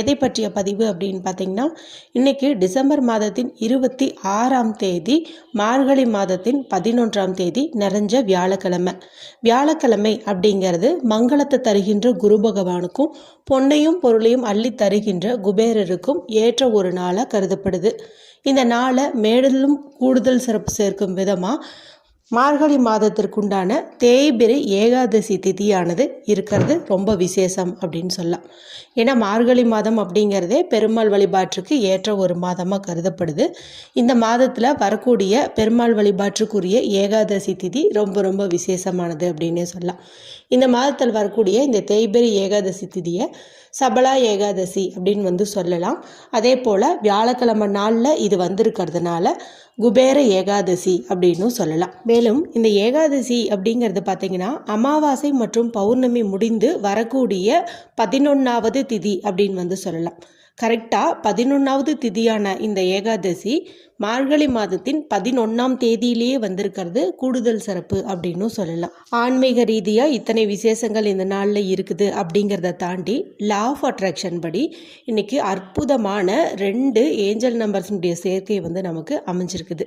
எதை பற்றிய பதிவு அப்படின்னு பார்த்தீங்கன்னா இன்றைக்கி டிசம்பர் மாதத்தின் இருபத்தி ஆறாம் தேதி மார்கழி மாதத்தின் பதினொன்றாம் தேதி நிறைஞ்ச வியாழக்கிழமை. வியாழக்கிழமை அப்படிங்கிறது மங்களத்தை தருகின்ற குரு பகவானுக்கும் பொன்னையும் பொருளையும் அள்ளி தருகின்ற குபேரருக்கும் ஏற்ற ஒரு நாளாக கருதப்படுது. இந்த நாளை மேடலும் கூடுதல் சிறப்பு சேர்க்கும் விதமாக மார்கழி மாதத்திற்குண்டான தேய்பிரை ஏகாதசி திதியானது இருக்கிறது. ரொம்ப விசேஷம் அப்படின்னு சொல்லலாம். ஏன்னா மார்கழி மாதம் அப்படிங்கிறதே பெருமாள் வழிபாட்டுக்கு ஏற்ற ஒரு மாதமாக கருதப்படுது. இந்த மாதத்தில் வரக்கூடிய பெருமாள் வழிபாட்டுக்குரிய ஏகாதசி திதி ரொம்ப ரொம்ப விசேஷமானது அப்படின்னே சொல்லலாம். இந்த மாதத்தில் வரக்கூடிய இந்த தேய்பிரை ஏகாதசி திதியை சபலா ஏகாதசி அப்படின்னு வந்து சொல்லலாம். அதே போல் வியாழக்கிழமை நாளில் இது வந்திருக்கிறதுனால குபேர ஏகாதசி அப்படின்னு சொல்லலாம். மேலும் இந்த ஏகாதசி அப்படிங்கிறது பார்த்தீங்கன்னா அமாவாசை மற்றும் பௌர்ணமி முடிந்து வரக்கூடிய பதினொன்றாவது திதி அப்படின்னு வந்து சொல்லலாம். கரெக்டாக பதினொன்றாவது திதியான இந்த ஏகாதசி மார்கழி மாதத்தின் பதினொன்றாம் தேதியிலேயே வந்திருக்கிறது. கூடுதல் சிறப்பு அப்படின்னு சொல்லலாம். ஆன்மீக ரீதியாக இத்தனை விசேஷங்கள் இந்த நாளில் இருக்குது அப்படிங்கிறத தாண்டி லா ஆஃப் அட்ராக்ஷன் படி இன்றைக்கி அற்புதமான ரெண்டு ஏஞ்சல் நம்பர்ஸுடைய சேர்க்கை வந்து நமக்கு அமைஞ்சிருக்குது.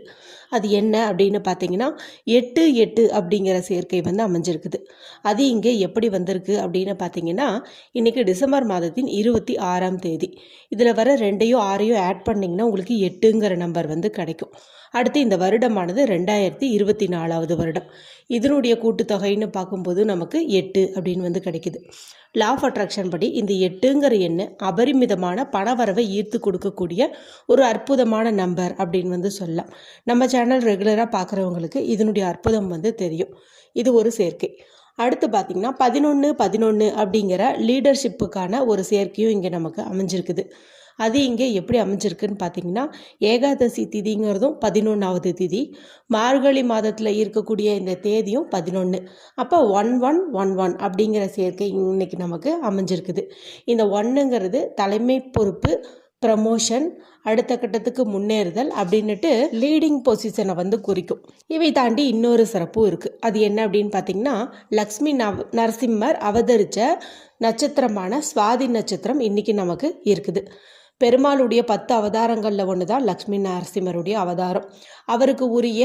அது என்ன அப்படின்னு பார்த்தீங்கன்னா எட்டு எட்டு அப்படிங்கிற சேர்க்கை வந்து அமைஞ்சிருக்குது. அது இங்கே எப்படி வந்திருக்கு அப்படின்னு பார்த்தீங்கன்னா இன்றைக்கி டிசம்பர் மாதத்தின் இருபத்தி ஆறாம் தேதி. இதில் வர ரெண்டையும் ஆறையும் ஆட் பண்ணிங்கன்னா உங்களுக்கு எட்டுங்கிற நம்பர் வந்து கிடைக்கும். அடுத்து இந்த வருடமானது ரெண்டாயிரத்தி இருபத்தி நாலாவது வருடம். இதனுடைய கூட்டுத்தொகைன்னு பார்க்கும்போது நமக்கு எட்டு அப்படின்னு வந்து கிடைக்குது. லா ஆஃப் அட்ராக்ஷன் படி இந்த எட்டுங்கிற எண்ணு அபரிமிதமான பணவரவை ஈர்த்து கொடுக்கக்கூடிய ஒரு அற்புதமான நம்பர் அப்படின்னு வந்து சொல்லலாம். நம்ம சேனல் ரெகுலராக பார்க்குறவங்களுக்கு இதனுடைய அற்புதம் வந்து தெரியும். இது ஒரு சேர்க்கை. அடுத்து பார்த்திங்கன்னா பதினொன்று பதினொன்று அப்படிங்கிற லீடர்ஷிப்புக்கான ஒரு சேர்க்கையும் இங்கே நமக்கு அமைஞ்சிருக்குது. அது இங்கே எப்படி அமைஞ்சிருக்குன்னு பார்த்தீங்கன்னா ஏகாதசி திதிங்கிறதும் பதினொன்றாவது திதி. மார்கழி மாதத்தில் இருக்கக்கூடிய இந்த தேதியும் பதினொன்று அப்போ ஒன் ஒன் ஒன் ஒன் அப்படிங்கிற சேர்க்கை இன்னைக்கு நமக்கு அமைஞ்சிருக்குது. இந்த ஒன்றுங்கிறது தலைமை பொறுப்பு ப்ரமோஷன் அடுத்த கட்டத்துக்கு முன்னேறுதல் அப்படின்னுட்டு லீடிங் பொசிஷனை வந்து குறிக்கும். இவை தாண்டி இன்னொரு சிறப்பும் இருக்குது அது என்ன அப்படின்னு பார்த்தீங்கன்னா லக்ஷ்மி நவ நரசிம்மர் அவதரித்த நட்சத்திரமான சுவாதி நட்சத்திரம் இன்றைக்கி நமக்கு இருக்குது. பெருமாளுடைய பத்து அவதாரங்களில் ஒன்று தான் லக்ஷ்மி நரசிம்மருடைய அவதாரம். அவருக்கு உரிய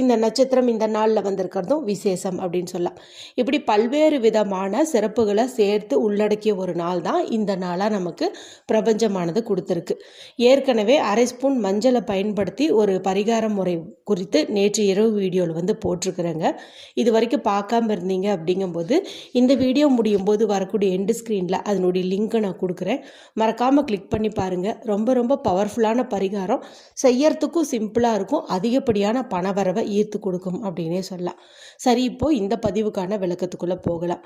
இந்த நட்சத்திரம் இந்த நாளில் வந்திருக்கிறதும் விசேஷம் அப்படின்னு சொல்லலாம். இப்படி பல்வேறு விதமான சிறப்புகளை சேர்த்து உள்ளடக்கிய ஒரு நாள் தான் இந்த நாளாக நமக்கு பிரபஞ்சமானது கொடுத்துருக்கு. ஏற்கனவே அரை ஸ்பூன் மஞ்சளை பயன்படுத்தி ஒரு பரிகார முறை குறித்து நேற்று இரவு வீடியோவில் வந்து போட்டிருக்கிறேங்க. இது வரைக்கும் பார்க்காம இருந்தீங்க அப்படிங்கும்போது இந்த வீடியோ முடியும் போது வரக்கூடிய எண்டு ஸ்க்ரீனில் அதனுடைய லிங்க்கை நான் கொடுக்குறேன். மறக்காமல் கிளிக் பண்ணி பாருங்கள் ரொம்ப ரொம்ப பவர்ஃபுல்லான பரிகாரம். செய்யறதுக்கும் சிம்பிளாக இருக்கும். அதிகப்படியான பண வரவை ஈர்த்து கொடுக்கும் அப்படின்னே சொல்லலாம். சரி இப்போது இந்த பதிவுக்கான விளக்கத்துக்குள்ளே போகலாம்.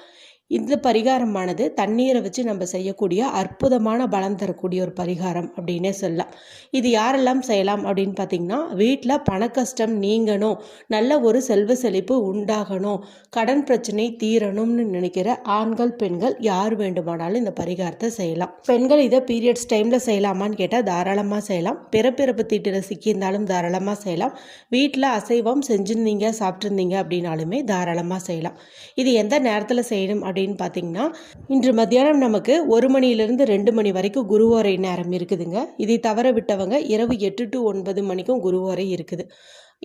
இந்த பரிகாரமானது தண்ணீரை வச்சு நம்ம செய்யக்கூடிய அற்புதமான பலன் தரக்கூடிய ஒரு பரிகாரம் அப்படின்னே சொல்லலாம். இது யாரெல்லாம் செய்யலாம் அப்படின்னு பார்த்தீங்கன்னா வீட்டில் பண கஷ்டம் நீங்கணும் நல்ல ஒரு செல்வ செழிப்பு உண்டாகணும் கடன் பிரச்சனை தீரணும்னு நினைக்கிற ஆண்கள் பெண்கள் யார் வேண்டுமானாலும் இந்த பரிகாரத்தை செய்யலாம். பெண்கள் இதை பீரியட்ஸ் டைமில் செய்யலாமான்னு கேட்டால் தாராளமாக செய்யலாம். பிறப்பிறப்பு தீட்டில் சிக்கியிருந்தாலும் தாராளமாக செய்யலாம். வீட்டில் அசைவம் செஞ்சுருந்தீங்க சாப்பிட்ருந்தீங்க அப்படின்னாலுமே தாராளமாக செய்யலாம். இது எந்த நேரத்தில் செய்யணும் அப்படின்னு பார்த்தீங்கன்னா இன்று மத்தியானம் நமக்கு ஒரு மணியிலிருந்து ரெண்டு மணி வரைக்கும் குருவோரை நேரம் இருக்குதுங்க. இதை தவற விட்டவங்க இரவு எட்டு டு ஒன்பது மணிக்கும் குருவோரை இருக்குது.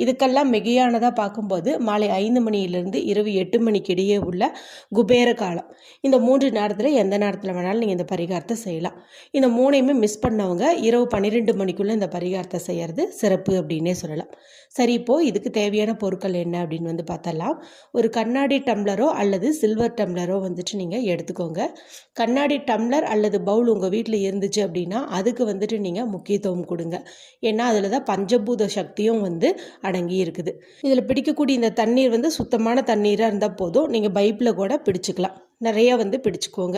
இதுக்கெல்லாம் மிகையானதாக பார்க்கும்போது மாலை ஐந்து மணியிலிருந்து இரவு எட்டு மணிக்கு இடையே உள்ள குபேர காலம். இந்த மூன்று நேரத்தில் எந்த நேரத்தில் வேணாலும் நீங்கள் இந்த பரிகாரத்தை செய்யலாம். இந்த மூணையுமே மிஸ் பண்ணவங்க இரவு பன்னிரெண்டு மணிக்குள்ளே இந்த பரிகாரத்தை செய்கிறது சிறப்பு அப்படின்னே சொல்லலாம். சரி இப்போது இதுக்கு தேவையான பொருட்கள் என்ன அப்படின்னு வந்து பார்த்தலாம். ஒரு கண்ணாடி டம்ளரோ அல்லது சில்வர் டம்ளரோ வந்துட்டு நீங்கள் எடுத்துக்கோங்க. கண்ணாடி டம்ளர் அல்லது பவுல் உங்கள் வீட்டில் இருந்துச்சு அப்படின்னா அதுக்கு வந்துட்டு நீங்கள் முக்கியத்துவம் கொடுங்க. ஏன்னா அதில் தான் பஞ்சபூத சக்தியும் வந்து அடங்கி இருக்குது. இதில் பிடிக்கக்கூடிய இந்த தண்ணீர் வந்து சுத்தமான தண்ணீராக இருந்தால் போதும். நீங்கள் பைப்பில் கூட பிடிச்சிக்கலாம். நிறையா வந்து பிடிச்சிக்கோங்க.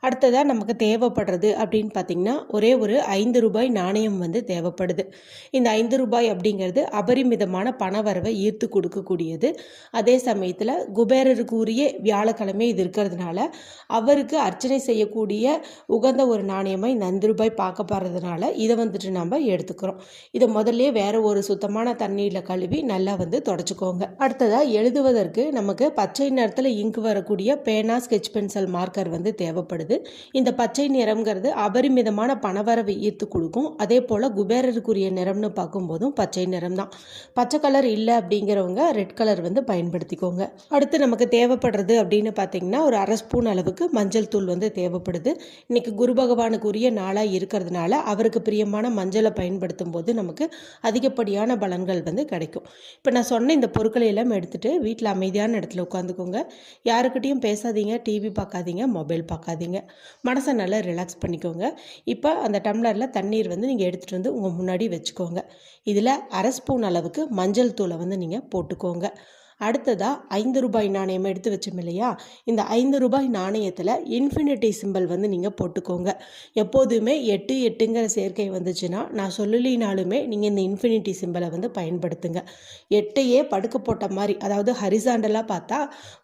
அடுத்ததாக நமக்கு தேவைப்படுறது அப்படின்னு பார்த்திங்கன்னா ஒரே ஒரு ஐந்து ரூபாய் நாணயம் வந்து தேவைப்படுது. இந்த ஐந்து ரூபாய் அப்படிங்கிறது அபரிமிதமான பணவரவை ஈர்த்து கொடுக்கக்கூடியது. அதே சமயத்தில் குபேரருக்கு உரிய வியாழக்கிழமை இது இருக்கிறதுனால அவருக்கு அர்ச்சனை செய்யக்கூடிய உகந்த ஒரு நாணயமாக இந்த ஐந்து ரூபாய் பார்க்கப்படுறதுனால இதை வந்துட்டு நம்ம எடுத்துக்கிறோம். இதை முதல்ல வேறு ஒரு சுத்தமான தண்ணீரில் கழுவி நல்லா வந்து தொடச்சிக்கோங்க. அடுத்ததாக எழுதுவதற்கு நமக்கு பச்சை நிறத்தில் இங்கு வரக்கூடிய பேனா ஸ்கெச் பென்சில் மார்க்கர் வந்து தேவைப்படுது. இந்த பச்சை நிறம்ங்கிறது அபரிமிதமான பணவரவை ஈர்த்து கொடுக்கும். அதே போல் குபேரருக்குரிய நிறம்னு பார்க்கும்போதும் பச்சை நிறம் தான் பச்சை கலர் இல்லை அப்படிங்கிறவங்க ரெட் கலர் வந்து பயன்படுத்திக்கோங்க. அடுத்து நமக்கு தேவைப்படுறது அப்படின்னு பார்த்தீங்கன்னா ஒரு அரை ஸ்பூன் அளவுக்கு மஞ்சள் தூள் வந்து தேவைப்படுது. இன்னைக்கு குரு பகவானுக்குரிய நாளாக இருக்கிறதுனால அவருக்கு பிரியமான மஞ்சளை பயன்படுத்தும் போது நமக்கு அதிகப்படியான பலன்கள் வந்து கிடைக்கும். இப்போ நான் சொன்ன இந்த பொருட்களை எல்லாம் எடுத்துகிட்டு வீட்டில் அமைதியான இடத்துல உட்காந்துக்கோங்க. யாருக்கிட்டையும் பேசாதீங்க டிவி பார்க்காதீங்க மொபைல் பார்க்காதீங்க. மனசை நல்லா ரிலாக்ஸ் பண்ணிக்கோங்க. இப்போ அந்த டம்ளரில் தண்ணீர் வந்து நீங்கள் எடுத்துகிட்டு வந்து உங்கள் முன்னாடி வச்சுக்கோங்க. இதில் அரை ஸ்பூன் அளவுக்கு மஞ்சள் தூளை வந்து நீங்கள் போட்டுக்கோங்க. அடுத்ததாக ஐந்து ரூபாய் நாணயம் எடுத்து வச்சோம் இல்லையா? இந்த ஐந்து ரூபாய் நாணயத்தில் இன்ஃபினிட்டி சிம்பிள் வந்து நீங்கள் போட்டுக்கோங்க. எப்போதுமே எட்டு எட்டுங்கிற சேர்க்கை வந்துச்சுன்னா நான் சொல்லலினாலுமே நீங்கள் இந்த இன்ஃபினிட்டி சிம்பிளை வந்து பயன்படுத்துங்க. எட்டையே படுக்க போட்ட மாதிரி அதாவது ஹரிசாண்டலாக பார்த்தா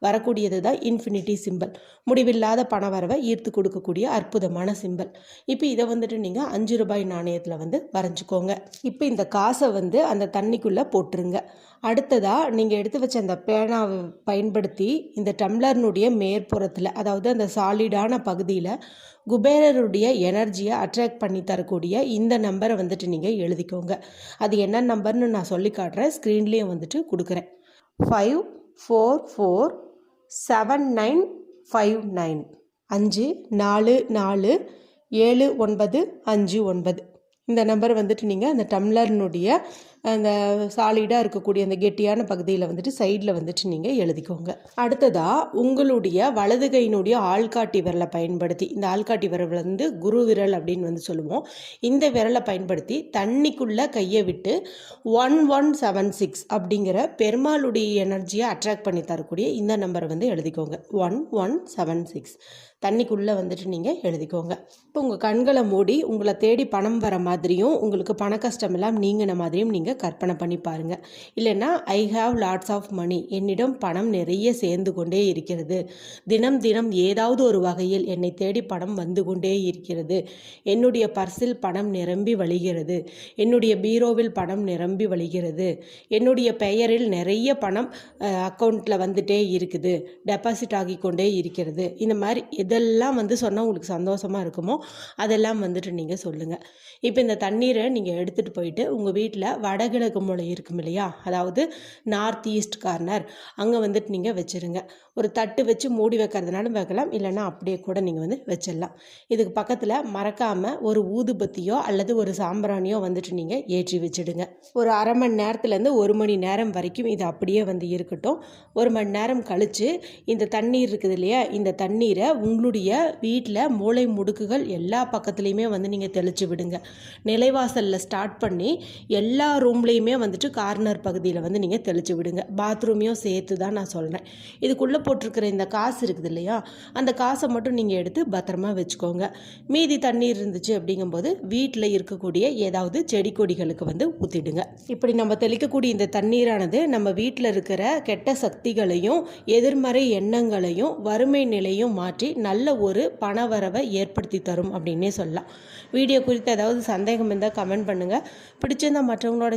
வரக்கூடியது தான் இன்ஃபினிட்டி சிம்பிள் முடிவில்லாத பண வரவை ஈர்த்து கொடுக்கக்கூடிய அற்புதமான சிம்பிள் இப்போ இதை வந்துட்டு நீங்கள் அஞ்சு ரூபாய் நாணயத்தில் வந்து வரைஞ்சிக்கோங்க. இப்போ இந்த காசை வந்து அந்த தண்ணிக்குள்ளே போட்டுருங்க. அடுத்ததாக நீங்கள் எடுத்து வச்ச அந்த பேனாவை பயன்படுத்தி இந்த டம்ளர்னுடைய மேற்புறத்தில் அதாவது அந்த சாலிடான பகுதியில் குபேரருடைய எனர்ஜியை அட்ராக்ட் பண்ணி தரக்கூடிய இந்த நம்பரை வந்துட்டு நீங்கள் எழுதிக்கோங்க. அது என்ன நம்பர்னு நான் சொல்லி காட்டுறேன். ஸ்க்ரீன்லேயும் வந்துட்டு கொடுக்குறேன். Five four four seven nine five nine. அஞ்சு நாலு நாலு ஏழு ஒன்பது அஞ்சு ஒன்பது. இந்த நம்பர் வந்துட்டு நீங்கள் அந்த டம்ளர்னுடைய அந்த சாலிடாக இருக்கக்கூடிய அந்த கெட்டியான பகுதியில் வந்துட்டு சைடில் வந்துட்டு நீங்கள் எழுதிக்கோங்க. அடுத்ததாக உங்களுடைய வலது கையினுடைய ஆள்காட்டி விரலை பயன்படுத்தி இந்த ஆள்காட்டி விரல் வந்து குரு விரல் அப்படின்னு வந்து சொல்லுவோம். இந்த விரலை பயன்படுத்தி தண்ணிக்குள்ளே கையை விட்டு ஒன் ஒன் செவன் சிக்ஸ் அப்படிங்கிற பெருமாளுடைய எனர்ஜியை அட்ராக்ட் பண்ணி தரக்கூடிய இந்த நம்பரை வந்து எழுதிக்கோங்க. One one seven six. தண்ணிக்குள்ளே வந்துட்டு நீங்கள் எழுதிக்கோங்க. இப்போ உங்கள் கண்களை மூடி உங்களை தேடி பணம் வர மாதிரியும் உங்களுக்கு பண கஷ்டம் எல்லாம் நீங்கின மாதிரியும் நீங்கள் கற்பனை பண்ணி பாருங்கள் இல்லைன்னா I have lots of money என்னிடம் பணம் நிறைய சேர்ந்து கொண்டே இருக்கிறது. தினம் தினம் ஏதாவது ஒரு வகையில் என்னை தேடி பணம் வந்து கொண்டே இருக்கிறது. என்னுடைய பர்சில் பணம் நிரம்பி வழிகிறது. என்னுடைய பீரோவில் பணம் நிரம்பி வழிகிறது. என்னுடைய பெயரில் நிறைய பணம் அக்கௌண்ட்டில் வந்துட்டே இருக்குது. டெபாசிட் ஆகி கொண்டே இருக்கிறது. இந்த மாதிரி எதெல்லாம் வந்து சொன்னால் உங்களுக்கு சந்தோஷமாக இருக்குமோ? அதெல்லாம் வந்துட்டு நீங்கள் சொல்லுங்கள் இப்போ இந்த தண்ணீரை நீங்கள் எடுத்துகிட்டு போயிட்டு உங்கள் வீட்டில் வடகிழக்கு மூலை இருக்கும் இல்லையா? அதாவது நார்த் ஈஸ்ட் கார்னர் அங்கே வந்துட்டு நீங்கள் வச்சுருங்க. ஒரு தட்டு வச்சு மூடி வைக்கிறதுனாலும் வைக்கலாம். இல்லைன்னா அப்படியே கூட நீங்கள் வந்து வச்சிடலாம். இதுக்கு பக்கத்தில் மறக்காமல் ஒரு ஊதுபத்தியோ அல்லது ஒரு சாம்பிராணியோ வந்துட்டு நீங்கள் ஏற்றி வச்சுடுங்க. ஒரு அரை மணி நேரத்துலேருந்து ஒரு மணி நேரம் வரைக்கும் இது அப்படியே வந்து இருக்கட்டும். ஒரு மணி நேரம் கழித்து இந்த தண்ணீர் இருக்குது இல்லையா? இந்த தண்ணீரை உங்களுடைய வீட்டில் மூளை முடுக்குகள் எல்லா பக்கத்துலேயுமே வந்து நீங்கள் தெளித்து விடுங்க. நிலைவாசலில் ஸ்டார்ட் பண்ணி எல்லா ரூம்லேயுமே வந்துட்டு கார்னர் பகுதியில் வந்து நீங்கள் தெளித்து விடுங்க. பாத்ரூமையும் சேர்த்து தான் நான் சொல்கிறேன் இதுக்குள்ளே போட்டிருக்கிற இந்த காசு இருக்குது இல்லையா? அந்த காசை மட்டும் நீங்கள் எடுத்து பத்திரமா வச்சுக்கோங்க. மீதி தண்ணீர் இருந்துச்சு அப்படிங்கும்போது வீட்டில் இருக்கக்கூடிய ஏதாவது செடி கொடிகளுக்கு வந்து ஊற்றிடுங்க இப்படி நம்ம தெளிக்கக்கூடிய இந்த தண்ணீரானது நம்ம வீட்டில் இருக்கிற கெட்ட சக்திகளையும் எதிர்மறை எண்ணங்களையும் வறுமை நிலையும் மாற்றி நல்ல ஒரு பணவரவை ஏற்படுத்தி தரும் அப்படின்னே சொல்லலாம். வீடியோ குறித்து ஏதாவது சந்தேகம் இருந்தால் கமெண்ட் பண்ணுங்கள் பிடிச்சிருந்தால் மற்றவங்களோட